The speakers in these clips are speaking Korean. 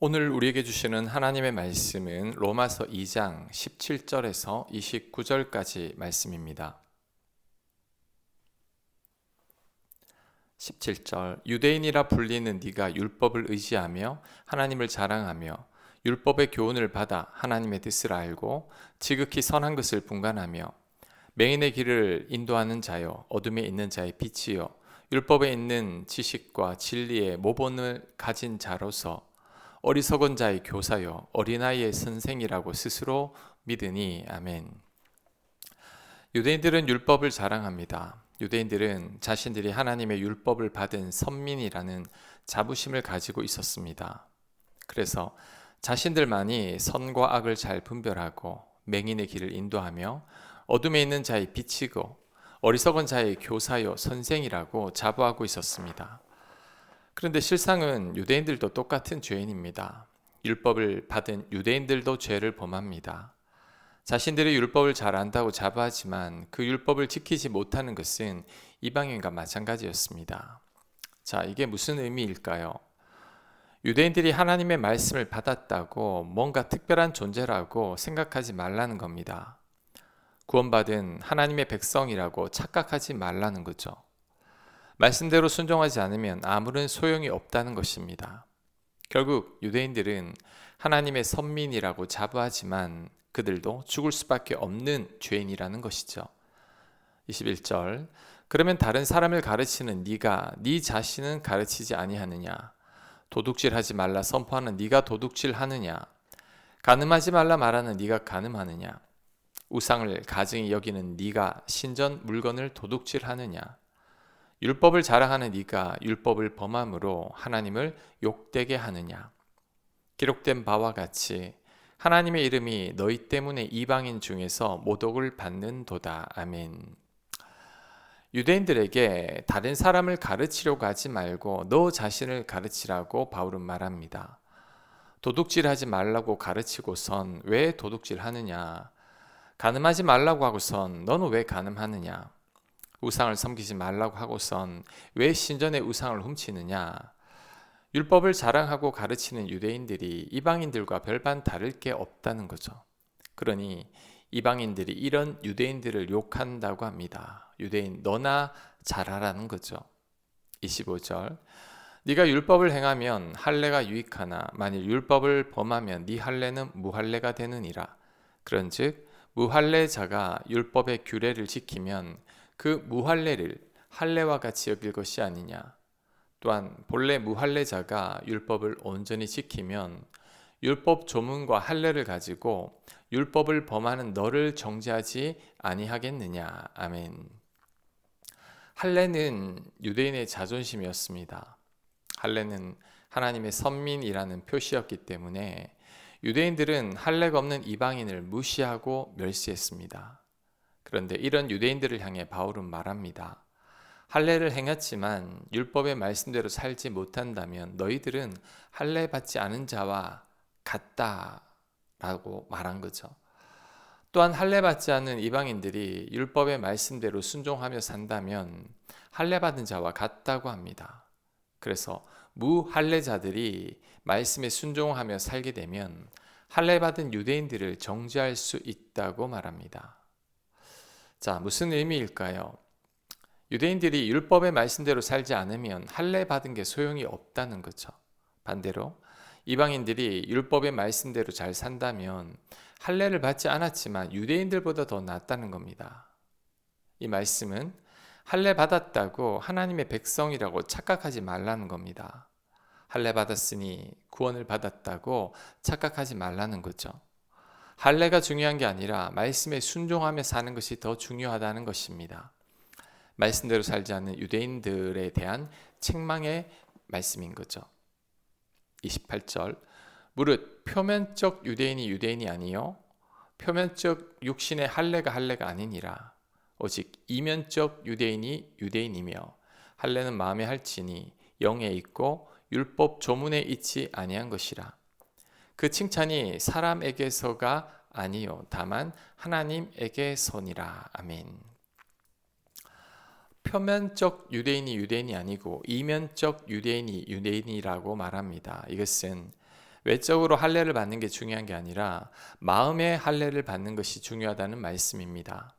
오늘 우리에게 주시는 하나님의 말씀은 로마서 2장 17절에서 29절까지 말씀입니다. 17절 유대인이라 불리는 네가 율법을 의지하며 하나님을 자랑하며 율법의 교훈을 받아 하나님의 뜻을 알고 지극히 선한 것을 분간하며 맹인의 길을 인도하는 자여 어둠에 있는 자의 빛이요 율법에 있는 지식과 진리의 모본을 가진 자로서 어리석은 자의 교사요 어린아이의 선생이라고 스스로 믿으니 아멘. 유대인들은 율법을 자랑합니다. 유대인들은 자신들이 하나님의 율법을 받은 선민이라는 자부심을 가지고 있었습니다. 그래서 자신들만이 선과 악을 잘 분별하고 맹인의 길을 인도하며 어둠에 있는 자의 빛이고 어리석은 자의 교사요 선생이라고 자부하고 있었습니다. 그런데 실상은 유대인들도 똑같은 죄인입니다. 율법을 받은 유대인들도 죄를 범합니다. 자신들의 율법을 잘 안다고 자부하지만 그 율법을 지키지 못하는 것은 이방인과 마찬가지였습니다. 자, 이게 무슨 의미일까요? 유대인들이 하나님의 말씀을 받았다고 뭔가 특별한 존재라고 생각하지 말라는 겁니다. 구원받은 하나님의 백성이라고 착각하지 말라는 거죠. 말씀대로 순종하지 않으면 아무런 소용이 없다는 것입니다. 결국 유대인들은 하나님의 선민이라고 자부하지만 그들도 죽을 수밖에 없는 죄인이라는 것이죠. 21절 그러면 다른 사람을 가르치는 네가 네 자신은 가르치지 아니하느냐 도둑질하지 말라 선포하는 네가 도둑질하느냐 가늠하지 말라 말하는 네가 가늠하느냐 우상을 가증히 여기는 네가 신전 물건을 도둑질하느냐 율법을 자랑하는 네가 율법을 범함으로 하나님을 욕되게 하느냐? 기록된 바와 같이 하나님의 이름이 너희 때문에 이방인 중에서 모독을 받는도다. 아멘. 유대인들에게 다른 사람을 가르치려고 하지 말고 너 자신을 가르치라고 바울은 말합니다. 도둑질하지 말라고 가르치고선 왜 도둑질 하느냐? 가늠하지 말라고 하고선 너는 왜 가늠하느냐? 우상을 섬기지 말라고 하고선 왜 신전의 우상을 훔치느냐? 율법을 자랑하고 가르치는 유대인들이 이방인들과 별반 다를 게 없다는 거죠. 그러니 이방인들이 이런 유대인들을 욕한다고 합니다. 유대인 너나 잘하라는 거죠. 25절 네가 율법을 행하면 할례가 유익하나 만일 율법을 범하면 네 할례는 무할례가 되느니라. 그런즉 무할례자가 율법의 규례를 지키면 그 무할례를 할례와 같이 여길 것이 아니냐. 또한 본래 무할례자가 율법을 온전히 지키면 율법 조문과 할례를 가지고 율법을 범하는 너를 정죄하지 아니하겠느냐. 아멘. 할례는 유대인의 자존심이었습니다. 할례는 하나님의 선민이라는 표시였기 때문에 유대인들은 할례가 없는 이방인을 무시하고 멸시했습니다. 그런데 이런 유대인들을 향해 바울은 말합니다. 할례를 행했지만 율법의 말씀대로 살지 못한다면 너희들은 할례 받지 않은 자와 같다라고 말한 거죠. 또한 할례 받지 않는 이방인들이 율법의 말씀대로 순종하며 산다면 할례 받은 자와 같다고 합니다. 그래서 무할례자들이 말씀에 순종하며 살게 되면 할례 받은 유대인들을 정죄할 수 있다고 말합니다. 자, 무슨 의미일까요? 유대인들이 율법의 말씀대로 살지 않으면 할례 받은 게 소용이 없다는 거죠. 반대로 이방인들이 율법의 말씀대로 잘 산다면 할례를 받지 않았지만 유대인들보다 더 낫다는 겁니다. 이 말씀은 할례 받았다고 하나님의 백성이라고 착각하지 말라는 겁니다. 할례 받았으니 구원을 받았다고 착각하지 말라는 거죠. 할례가 중요한 게 아니라 말씀에 순종하며 사는 것이 더 중요하다는 것입니다. 말씀대로 살지 않는 유대인들에 대한 책망의 말씀인 거죠. 28절 무릇 표면적 유대인이 유대인이 아니요 표면적 육신의 할례가 할례가 아니니라 오직 이면적 유대인이 유대인이며 할례는 마음에 할지니 영에 있고 율법 조문에 있지 아니한 것이라 그 칭찬이 사람에게서가 아니요 다만 하나님에게서니라 아멘. 표면적 유대인이 유대인이 아니고 이면적 유대인이 유대인이라고 말합니다. 이것은 외적으로 할례를 받는 게 중요한 게 아니라 마음의 할례를 받는 것이 중요하다는 말씀입니다.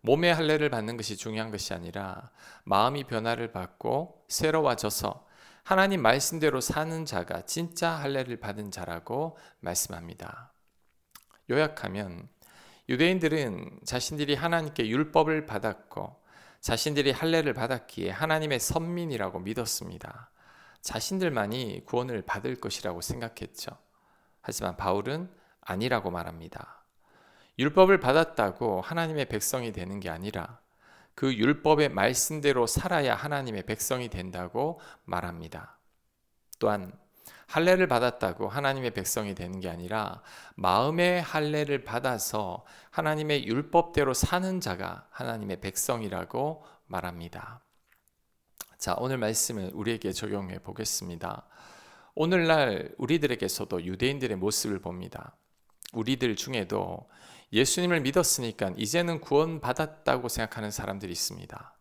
몸의 할례를 받는 것이 중요한 것이 아니라 마음이 변화를 받고 새로워져서 하나님 말씀대로 사는 자가 진짜 할례를 받은 자라고 말씀합니다. 요약하면 유대인들은 자신들이 하나님께 율법을 받았고 자신들이 할례를 받았기에 하나님의 선민이라고 믿었습니다. 자신들만이 구원을 받을 것이라고 생각했죠. 하지만 바울은 아니라고 말합니다. 율법을 받았다고 하나님의 백성이 되는 게 아니라 그 율법의 말씀대로 살아야 하나님의 백성이 된다고 말합니다. 또한 할례를 받았다고 하나님의 백성이 되는 게 아니라 마음의 할례를 받아서 하나님의 율법대로 사는 자가 하나님의 백성이라고 말합니다. 자, 오늘 말씀을 우리에게 적용해 보겠습니다. 오늘날 우리들에게서도 유대인들의 모습을 봅니다. 우리들 중에도 예수님을 믿었으니까 이제는 구원받았다고 생각하는 사람들이 있습니다.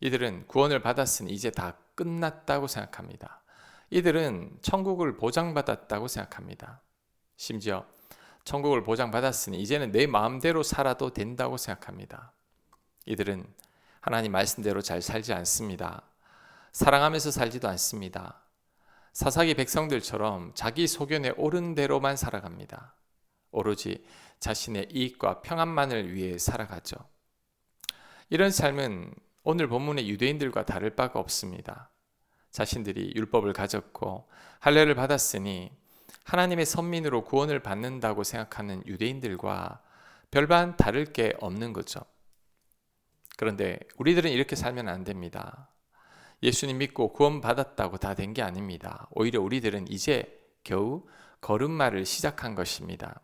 이들은 구원을 받았으니 이제 다 끝났다고 생각합니다. 이들은 천국을 보장받았다고 생각합니다. 심지어 천국을 보장받았으니 이제는 내 마음대로 살아도 된다고 생각합니다. 이들은 하나님 말씀대로 잘 살지 않습니다. 사랑하면서 살지도 않습니다. 사사기 백성들처럼 자기 소견에 옳은 대로만 살아갑니다. 오로지 자신의 이익과 평안만을 위해 살아가죠. 이런 삶은 오늘 본문의 유대인들과 다를 바가 없습니다. 자신들이 율법을 가졌고 할례를 받았으니 하나님의 선민으로 구원을 받는다고 생각하는 유대인들과 별반 다를 게 없는 거죠. 그런데 우리들은 이렇게 살면 안 됩니다. 예수님 믿고 구원받았다고 다 된 게 아닙니다. 오히려 우리들은 이제 겨우 걸음마를 시작한 것입니다.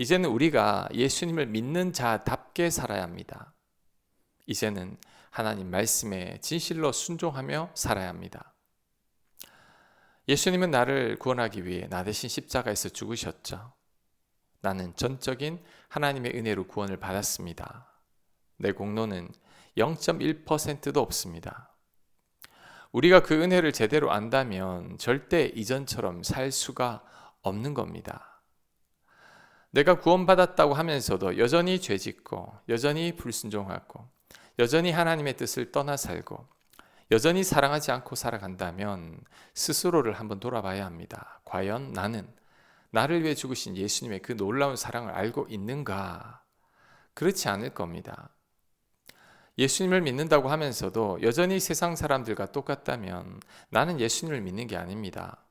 이제는 우리가 예수님을 믿는 자답게 살아야 합니다. 이제는 하나님 말씀에 진실로 순종하며 살아야 합니다. 예수님은 나를 구원하기 위해 나 대신 십자가에서 죽으셨죠. 나는 전적인 하나님의 은혜로 구원을 받았습니다. 내 공로는 0.1%도 없습니다. 우리가 그 은혜를 제대로 안다면 절대 이전처럼 살 수가 없는 겁니다. 내가 구원받았다고 하면서도 여전히 죄 짓고, 여전히 불순종하고, 여전히 하나님의 뜻을 떠나 살고, 여전히 사랑하지 않고 살아간다면 스스로를 한번 돌아봐야 합니다. 과연 나는 나를 위해 죽으신 예수님의 그 놀라운 사랑을 알고 있는가? 그렇지 않을 겁니다. 예수님을 믿는다고 하면서도 여전히 세상 사람들과 똑같다면 나는 예수님을 믿는 게 아닙니다.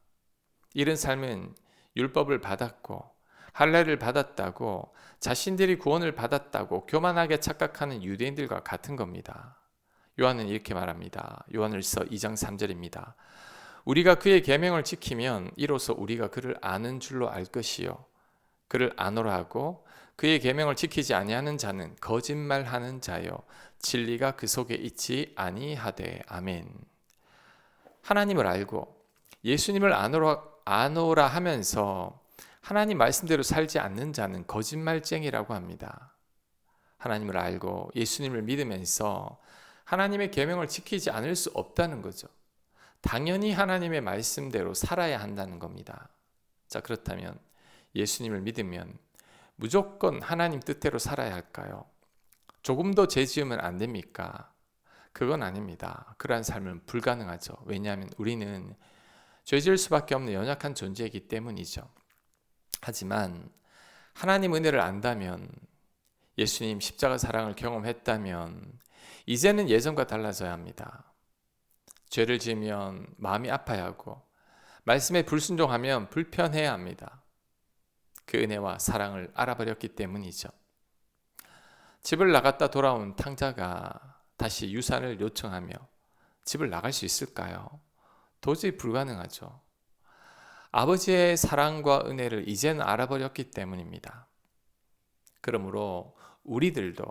이런 삶은 율법을 받았고 할례를 받았다고 자신들이 구원을 받았다고 교만하게 착각하는 유대인들과 같은 겁니다. 요한은 이렇게 말합니다. 요한을서 2장 3절입니다. 우리가 그의 계명을 지키면 이로써 우리가 그를 아는 줄로 알 것이요 그를 아노라 하고 그의 계명을 지키지 아니하는 자는 거짓말하는 자요 진리가 그 속에 있지 아니하되 아멘. 하나님을 알고 예수님을 아노라, 아노라 하면서 하나님 말씀대로 살지 않는 자는 거짓말쟁이라고 합니다. 하나님을 알고 예수님을 믿으면서 하나님의 계명을 지키지 않을 수 없다는 거죠. 당연히 하나님의 말씀대로 살아야 한다는 겁니다. 자, 그렇다면 예수님을 믿으면 무조건 하나님 뜻대로 살아야 할까요? 조금 더 죄 지으면 안 됩니까? 그건 아닙니다. 그러한 삶은 불가능하죠. 왜냐하면 우리는 죄 지을 수밖에 없는 연약한 존재이기 때문이죠. 하지만 하나님 은혜를 안다면 예수님 십자가 사랑을 경험했다면 이제는 예전과 달라져야 합니다. 죄를 지으면 마음이 아파야 하고 말씀에 불순종하면 불편해야 합니다. 그 은혜와 사랑을 알아버렸기 때문이죠. 집을 나갔다 돌아온 탕자가 다시 유산을 요청하며 집을 나갈 수 있을까요? 도저히 불가능하죠. 아버지의 사랑과 은혜를 이제는 알아버렸기 때문입니다. 그러므로 우리들도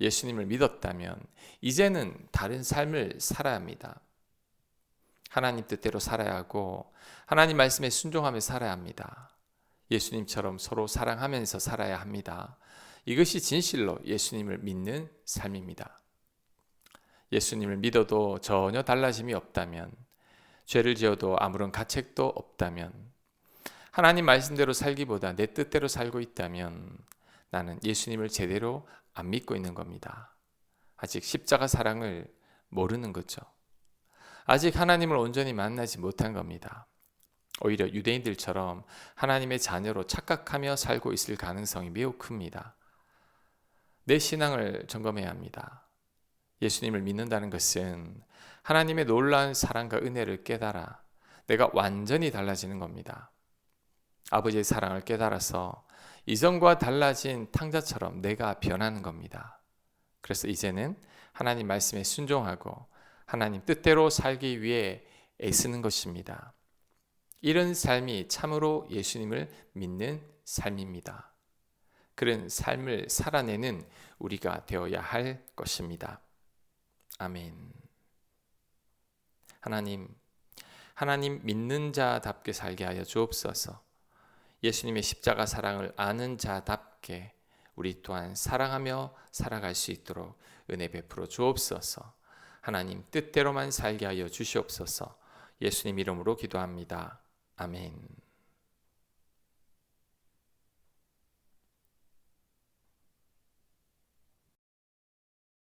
예수님을 믿었다면 이제는 다른 삶을 살아야 합니다. 하나님 뜻대로 살아야 하고 하나님 말씀에 순종하며 살아야 합니다. 예수님처럼 서로 사랑하면서 살아야 합니다. 이것이 진실로 예수님을 믿는 삶입니다. 예수님을 믿어도 전혀 달라짐이 없다면, 죄를 지어도 아무런 가책도 없다면, 하나님 말씀대로 살기보다 내 뜻대로 살고 있다면 나는 예수님을 제대로 안 믿고 있는 겁니다. 아직 십자가 사랑을 모르는 거죠. 아직 하나님을 온전히 만나지 못한 겁니다. 오히려 유대인들처럼 하나님의 자녀로 착각하며 살고 있을 가능성이 매우 큽니다. 내 신앙을 점검해야 합니다. 예수님을 믿는다는 것은 하나님의 놀라운 사랑과 은혜를 깨달아 내가 완전히 달라지는 겁니다. 아버지의 사랑을 깨달아서 이전과 달라진 탕자처럼 내가 변하는 겁니다. 그래서 이제는 하나님 말씀에 순종하고 하나님 뜻대로 살기 위해 애쓰는 것입니다. 이런 삶이 참으로 예수님을 믿는 삶입니다. 그런 삶을 살아내는 우리가 되어야 할 것입니다. 아멘. 하나님, 하나님 믿는 자답게 살게 하여 주옵소서. 예수님의 십자가 사랑을 아는 자답게 우리 또한 사랑하며 살아갈 수 있도록 은혜 베풀어 주옵소서. 하나님 뜻대로만 살게 하여 주시옵소서. 예수님 이름으로 기도합니다. 아멘.